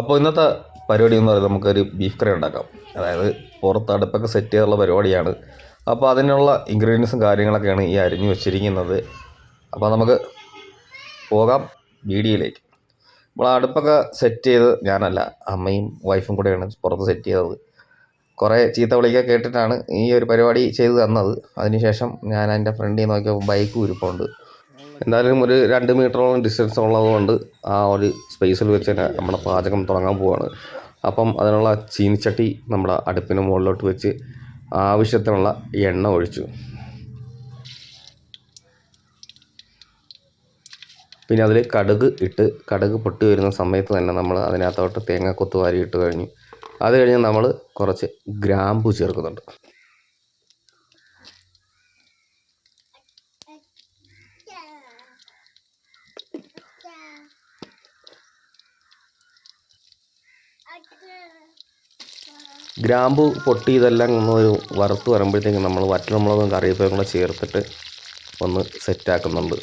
അപ്പോൾ ഇന്നത്തെ പരിപാടി എന്ന് പറയുന്നത് നമുക്കൊരു ബീഫ് കറി ഉണ്ടാക്കാം. അതായത് പുറത്ത് അടുപ്പൊക്കെ സെറ്റ് ചെയ്തുള്ള പരിപാടിയാണ്. അപ്പോൾ അതിനുള്ള ഇൻഗ്രീഡിയൻസും കാര്യങ്ങളൊക്കെയാണ് ഈ അരിഞ്ഞു വെച്ചിരിക്കുന്നത്. അപ്പോൾ നമുക്ക് പോകാം വീഡിയോയിലേക്ക്. നമ്മൾ അടുപ്പൊക്കെ സെറ്റ് ചെയ്ത് ഞാനല്ല അമ്മയും വൈഫും കൂടെയാണ് പുറത്ത് സെറ്റ് ചെയ്തത്. കുറേ ചീത്ത വിളിക്കുക കേട്ടിട്ടാണ് ഈ ഒരു പരിപാടി ചെയ്തു തന്നത്. അതിനുശേഷം ഞാൻ എന്റെ ഫ്രണ്ടിൽ നോക്കിയപ്പോൾ ബൈക്ക് ഉരുപ്പുണ്ട് എന്തായാലും ഒരു രണ്ട് മീറ്ററോളം ഡിസ്റ്റൻസ് ഉള്ളതുകൊണ്ട് ആ ഒരു സ്പേസിൽ വെച്ച് തന്നെ നമ്മുടെ പാചകം തുടങ്ങാൻ പോവാണ്. അപ്പം അതിനുള്ള ചീനിച്ചട്ടി നമ്മുടെ അടുപ്പിന് മുകളിലോട്ട് വെച്ച് ആവശ്യത്തിനുള്ള എണ്ണ ഒഴിച്ചു. പിന്നെ അതിൽ കടുക് ഇട്ട് കടുക് പൊട്ടി വരുന്ന സമയത്ത് തന്നെ നമ്മൾ അതിനകത്തോട്ട് തേങ്ങ കൊത്തുവാരി ഇട്ട് കഴിഞ്ഞു. അത് കഴിഞ്ഞ് നമ്മൾ കുറച്ച് ഗ്രാമ്പു ചേർക്കുന്നുണ്ട്. ഗ്രാമ്പു പൊട്ടി ഇതെല്ലാം ഒന്ന് ഒരു വറുത്ത് വരുമ്പോഴത്തേക്കും നമ്മൾ വറ്റൽമുളകും കറിവേപ്പും കൂടെ ചേർത്തിട്ട് ഒന്ന് സെറ്റാക്കുന്നുണ്ട്.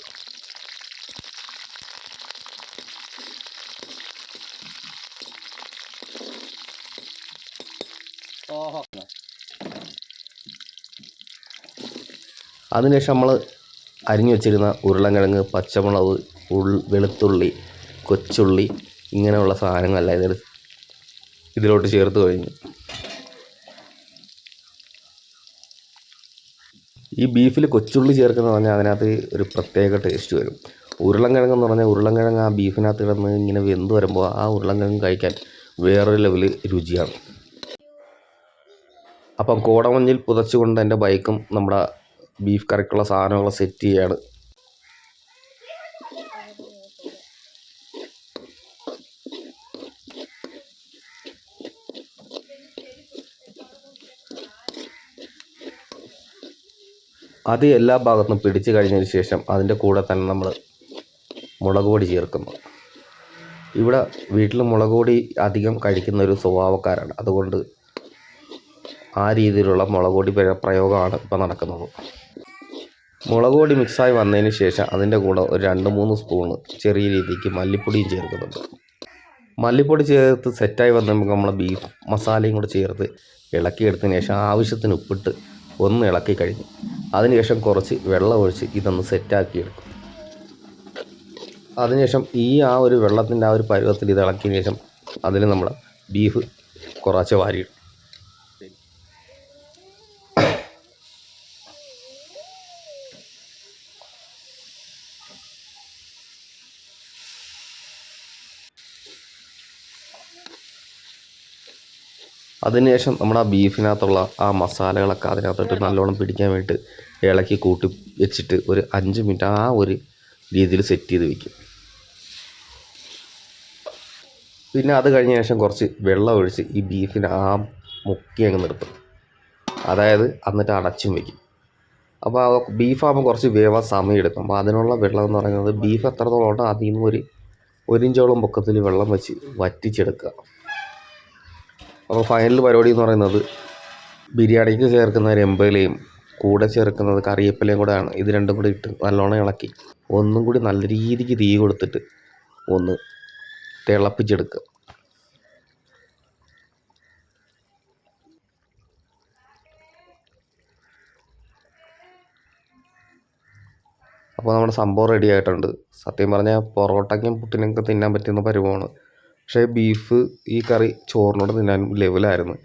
അതിനുശേഷം നമ്മൾ അരിഞ്ഞു വെച്ചിരുന്ന ഉരുളൻകിഴങ്ങ് പച്ചമുളക് ഉൾ വെളുത്തുള്ളി കൊച്ചുള്ളി ഇങ്ങനെയുള്ള സാധനങ്ങളെല്ലാം ഇതിൽ ഇതിലോട്ട് ചേർത്ത് കഴിഞ്ഞു. ഈ ബീഫിൽ കൊച്ചുള്ളി ചേർക്കുന്നത് പറഞ്ഞാൽ അതിനകത്ത് ഒരു പ്രത്യേക ടേസ്റ്റ് വരും. ഉരുളൻകിഴങ്ങ് എന്ന് പറഞ്ഞാൽ ഉരുളൻകിഴങ്ങ് ആ ബീഫിനകത്ത് കിടന്ന് ഇങ്ങനെ വെന്ത് വരുമ്പോൾ ആ ഉരുളൻകിഴങ്ങ് കഴിക്കാൻ വേറൊരു ലെവൽ രുചിയാണ്. അപ്പം കോടമഞ്ഞിൽ പുതച്ചുകൊണ്ട് എന്റെ ബൈക്കും നമ്മുടെ ബീഫ് കറിക്കുള്ള സാധനങ്ങളും സെറ്റ് ചെയ്യാണ്. അത് എല്ലാ ഭാഗത്തും പിടിച്ചു കഴിഞ്ഞതിന് ശേഷം അതിന്റെ കൂടെ തന്നെ നമ്മൾ മുളക് പൊടി ചേർക്കുന്നു. ഇവിടെ വീട്ടിൽ മുളക് പൊടി അധികം കഴിക്കുന്ന ഒരു സ്വഭാവക്കാരാണ്. അതുകൊണ്ട് ആ രീതിയിലുള്ള മുളക് പൊടി പ്രയോഗമാണ് ഇപ്പോൾ നടക്കുന്നത്. മുളക് പൊടി മിക്സായി വന്നതിന് ശേഷം അതിന്റെ കൂടെ ഒരു രണ്ട് മൂന്ന് സ്പൂണ് ചെറിയ രീതിക്ക് മല്ലിപ്പൊടിയും ചേർക്കുന്നുണ്ട്. മല്ലിപ്പൊടി ചേർത്ത് സെറ്റായി വന്നപ്പോൾ നമ്മൾ ബീഫ് മസാലയും കൂടെ ചേർത്ത് ഇളക്കിയെടുത്തതിന് ശേഷം ആവശ്യത്തിന് ഉപ്പിട്ട് ഒന്ന് ഇളക്കി കഴിഞ്ഞ്. അതിനുശേഷം കുറച്ച് വെള്ളം ഒഴിച്ച് ഇതൊന്ന് സെറ്റാക്കി എടുക്കും അതിനുശേഷം ഈ ആ ഒരു വെള്ളത്തിന്റെ ആ ഒരു പരുവത്തിൽ ഇത് ഇളക്കിയതിന് ശേഷം അതിൽ നമ്മൾ ബീഫ് കുറച്ച് വാരിയിടും. അതിനുശേഷം നമ്മുടെ ആ ബീഫിനകത്തുള്ള ആ മസാലകളൊക്കെ അതിനകത്തോട്ട് നല്ലോണം പിടിക്കാൻ വേണ്ടിയിട്ട് ഇളക്കി കൂട്ടി വെച്ചിട്ട് ഒരു അഞ്ച് മിനിറ്റ് ആ ഒരു രീതിയിൽ സെറ്റ് ചെയ്ത് വെക്കും. പിന്നെ അത് കഴിഞ്ഞ ശേഷം കുറച്ച് വെള്ളം ഒഴിച്ച് ഈ ബീഫിന് ആ മുക്കി അങ്ങ് നിർത്തും. അതായത് എന്നിട്ട് അടച്ചും വയ്ക്കും അപ്പോൾ ആ ബീഫാകുമ്പോൾ കുറച്ച് വേവാൻ സമയം എടുക്കും അപ്പോൾ അതിനുള്ള വെള്ളം എന്ന് പറയുന്നത് ബീഫ് എത്രത്തോളം ഉണ്ടോ അതിൽ നിന്ന് ഒരു ഒരു ഇഞ്ചോളം പൊക്കത്തിൽ വെള്ളം വെച്ച് വറ്റിച്ചെടുക്കുക. അപ്പോൾ ഫൈനൽ പരിപാടി എന്ന് പറയുന്നത് ബിരിയാണിക്ക് ചേർക്കുന്ന രമ്പയിലയും കൂടെ ചേർക്കുന്നത് കറിവേപ്പിലയും കൂടെയാണ് ഇത് രണ്ടും കൂടി ഇട്ട് നല്ലോണം ഇളക്കി. ഒന്നും കൂടി നല്ല രീതിക്ക് തീ കൊടുത്തിട്ട് ഒന്ന് തിളപ്പിച്ചെടുക്കുക. അപ്പോൾ നമ്മുടെ സംഭവം റെഡി ആയിട്ടുണ്ട്. സത്യം പറഞ്ഞാൽ പൊറോട്ടയ്ക്കും പുട്ടിനൊക്കെ തിന്നാൻ പറ്റുന്ന പരുവമാണ് പക്ഷേ ബീഫ് ഈ കറി ചോറിനോട് തിന്നാൻ ലെവലായിരുന്നു.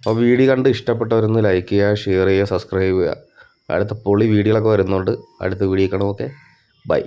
അപ്പോൾ വീഡിയോ കണ്ട് ഇഷ്ടപ്പെട്ടവരൊന്ന് ലൈക്ക് ചെയ്യുക ഷെയർ ചെയ്യുക സബ്സ്ക്രൈബ് ചെയ്യുക. അടുത്ത പൊളി വീഡിയോകളൊക്കെ വരുന്നുണ്ട് അടുത്ത വീഡിയോ കാണാം ഓക്കെ ബൈ